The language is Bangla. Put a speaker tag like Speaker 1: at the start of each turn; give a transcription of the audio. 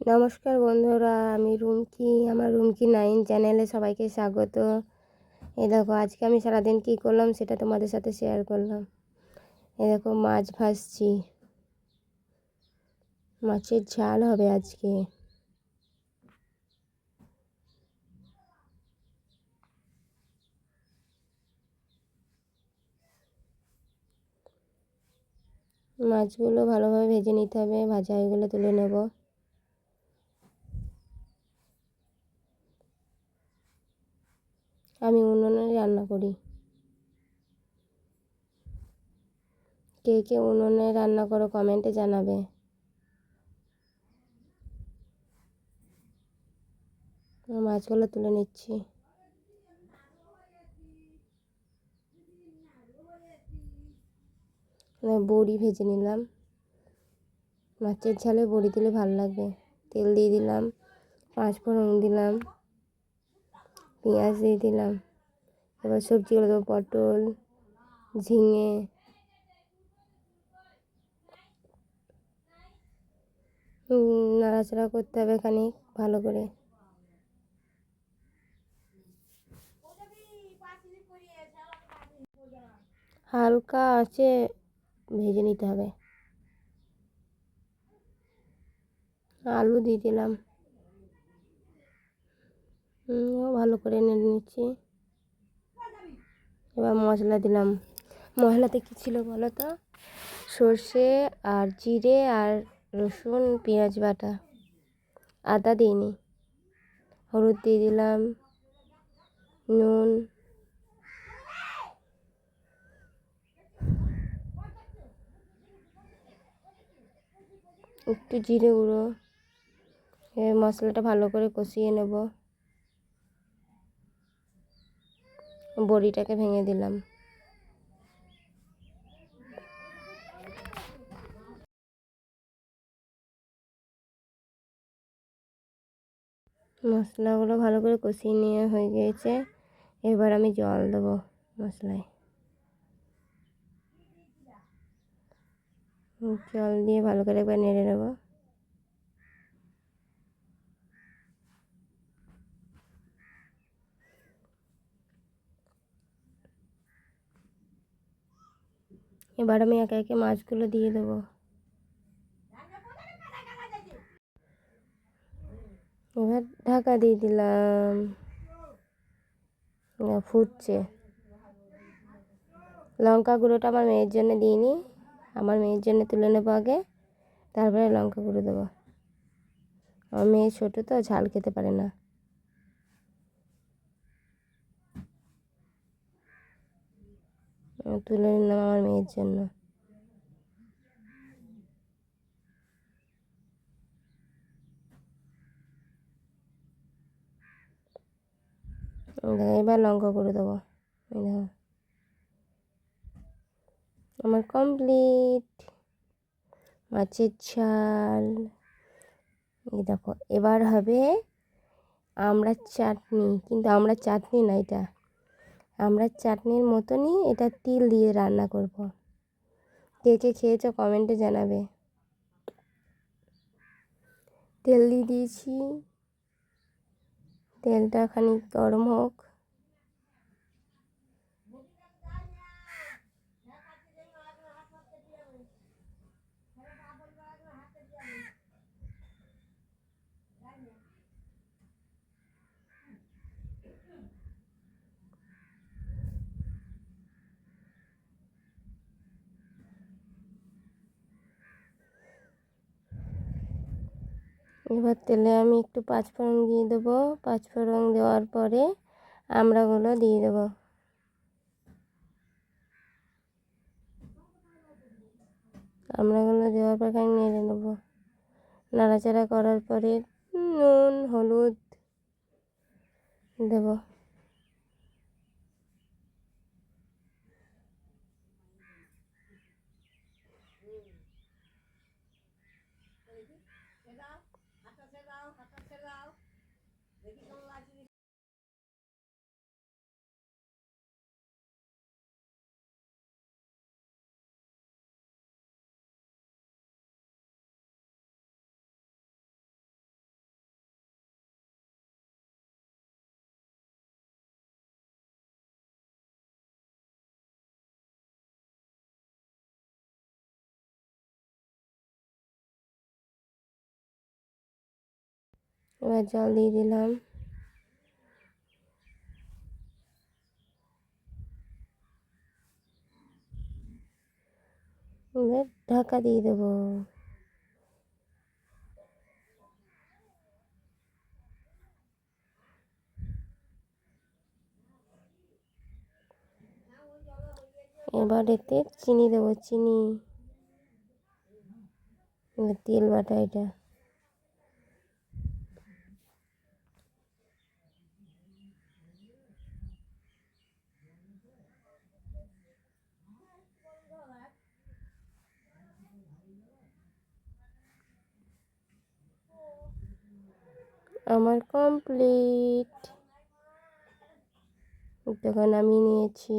Speaker 1: নমস্কার বন্ধুরা, আমি রুমকি, আমার রুমকি নাইন চ্যানেলে সবাইকে স্বাগত। এ দেখো, আজকে আমি সারাদিন কী করলাম সেটা তোমাদের সাথে শেয়ার করলাম। এ দেখো, মাছ ভাজছি। মাছের ঝাল হবে আজকে। মাছগুলো ভালোভাবে ভেজে নিতে হবে, ভাজা হয়ে গেলে তুলে নেব। আমি উনুনে রান্না করি। কে কে উনুনে রান্না করো কমেন্টে জানাবে। মাছগুলো তুলে নিচ্ছি। বড়ি ভেজে নিলাম। মাছের ঝালে বড়ি দিলে ভালো লাগবে। তেল দিয়ে দিলাম পাঁচ ফোড়ন দিলাম। পেঁয়াজ দিয়ে দিলাম। এবার সবজিগুলো দেবো পটল, ঝিঙে। নাড়াচাড়া করতে হবে খানিক ভালো করে। হালকা আছে ভেজে নিতে হবে। আলু দিয়ে দিলাম। ভালো করে নেড়ে নিচ্ছি এবার মশলা দিলাম। মশলাতে কী ছিল বলো তো? সর্ষে আর জিরে আর রসুন, পেঁয়াজ বাটা। আদা দিইনি। হলুদ দিয়ে দিলাম। নুন। একটু জিরে গুঁড়ো। মশলাটা ভালো করে কষিয়ে নেব। বড়িটাকে ভেঙে দিলাম। মশলাগুলো ভালো করে কষিয়ে নিয়ে হয়ে গিয়েছে এবার আমি জল দেবো মশলায়। জল দিয়ে ভালো করে একবার নেড়ে নেব। এবার আমি একে একে মাছগুলো দিয়ে দেবো। এবার ঢাকা দিয়ে দিলাম। ফুটছে। লঙ্কা গুঁড়োটা আমার মেয়ের জন্য দিইনি। আমার মেয়ের জন্য তুলে নেব আগে। তারপরে লঙ্কা গুঁড়ো দেবো। আমার মেয়ে ছোটো তো, ঝাল খেতে পারে না। তুলে নিলাম আমার মেয়ের জন্য। এবার লঙ্কা করে দেবো। আমার কমপ্লিট মাছের ঝাল। এই দেখো, এবার হবে আমরা চাটনি। কিন্তু আমরা চাটনি না এটা। আমরা চাটনির মতনই এটা তিল দিয়ে রান্না করব। কে কে খেয়েছো কমেন্টে জানাবে। তেল দিয়ে দিয়েছি। তেলটা খানিক গরম হোক। এবার তেলে আমি একটু পাঁচফোড়ন দিয়ে দেবো। পাঁচফোড়ন দেওয়ার পরে আমড়াগুলো দিয়ে দেবো। আমড়াগুলো দেওয়ার পর আমি নেড়ে নেব। নাড়াচাড়া করার পরে নুন, হলুদ দেবো। এবার জল দিয়ে দিলাম। এবার ঢাকা দিয়ে দেবো। এবার এতে চিনি দেবো, চিনি। তেল বাটা এটা। আমার কমপ্লিট তখন আমি নিয়েছি।